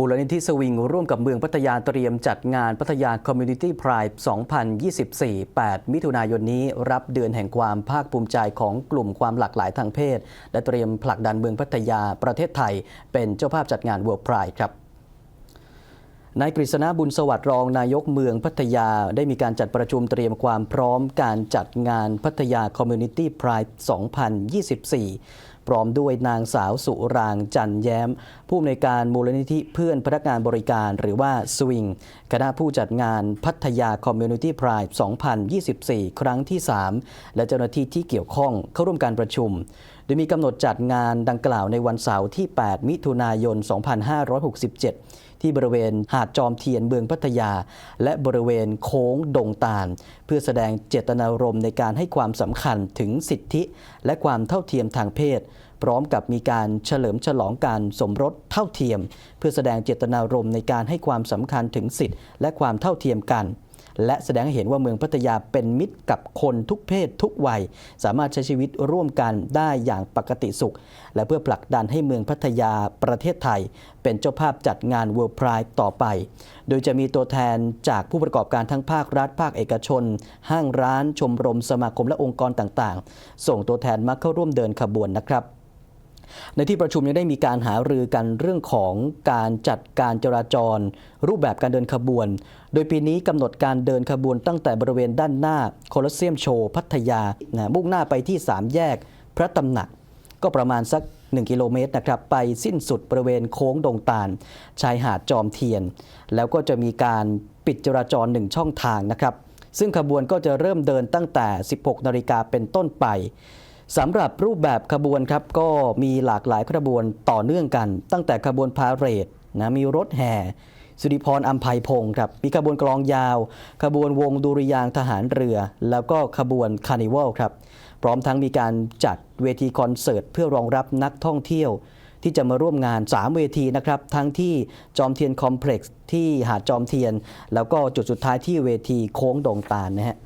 มูลนิธิสวิง ร่วมกับเมืองพัทยาเตรียมจัดงานพัทยา Community Pride 2024 8 มิถุนายนนี้ รับเดือนแห่งความภาคภูมิใจของกลุ่มความหลากหลายทางเพศ และเตรียมผลักดันเมืองพัทยาประเทศไทย เป็นเจ้าภาพจัดงาน World Pride ครับนายกฤษณะบุญสวัสดิ์รองนายกเมืองพัทยาได้มีการจัดประชุมเตรียมความพร้อมการจัดงานพัทยา Community Pride 2024 พร้อมด้วยนางสาวสุรางจันแย้ม ผู้อำนวยการมูลนิธิเพื่อนพนักงานบริการหรือว่าสวิงคณะผู้จัดงานพัทยาคอมมูนิตี้ไพร์2024 ครั้งที่ 3 และเจ้าหน้าที่ที่เกี่ยวข้องเข้าร่วมการประชุม โดยมีกำหนดจัดงานดังกล่าวในวันเสาร์ที่ 8 มิถุนายน 2567 ที่บริเวณหาดจอมเทียนเมืองพัทยา และบริเวณโค้งดงตาล เพื่อแสดงเจตนารมณ์ในการให้ความสำคัญถึงสิทธิ และความเท่าเทียมทางเพศ พร้อมกับมีการเฉลิมฉลองการสมรสเท่าเทียม เพื่อแสดงเจตนารมณ์ในการให้ความสำคัญถึงสิทธิและความเท่าเทียมกัน และแสดงให้เห็นว่าเมืองพัทยาเป็นมิตรกับคนทุกเพศทุกวัย สามารถใช้ชีวิตร่วมกันได้อย่างปกติสุข และเพื่อผลักดันให้เมืองพัทยาประเทศไทย เป็นเจ้าภาพจัดงาน World Pride ต่อไป โดยจะมีตัวแทนจากผู้ประกอบการทั้งภาครัฐ ภาคเอกชน ห้างร้าน ชมรม สมาคมและองค์กรต่างๆ ส่งตัวแทนมาเข้าร่วมเดินขบวนนะครับ ในที่ประชุมยังได้มีการหารือกันเรื่องของการจัดการจราจร รูปแบบการเดินขบวน โดยปีนี้กำหนดการเดินขบวนตั้งแต่บริเวณด้านหน้าโคลอสเซียมโชว์พัทยานะมุ่งหน้าไปที่ 3 แยกพระตำหนัก ก็ประมาณสัก 1 กิโลเมตรนะครับไปสิ้นสุดบริเวณโค้งดงตาล ชายหาดจอมเทียน แล้วก็จะมีการปิดจราจร1ช่องทางนะครับซึ่งขบวนก็จะเริ่มเดินตั้งแต่ 16 นาฬิกาเป็นต้นไป สำหรับรูปแบบขบวนครับก็มีหลากหลายขบวนต่อเนื่องกัน ตั้งแต่ขบวนพาเหรดนะมีรถแห่ สุริพรอัมภัยพงศ์ครับมีขบวนกลองยาว ขบวนวงดุริยางทหารเรือ แล้วก็ขบวนคาร์นิวัลครับพร้อมทั้งมีการจัดเวทีคอนเสิร์ตเพื่อรองรับนักท่องเที่ยว ที่จะมาร่วมงาน 3 เวทีนะครับ ทั้งที่จอมเทียนคอมเพล็กซ์ที่หาดจอมเทียน แล้วก็จุดสุดท้ายที่เวทีโค้งดงตาลนะฮะ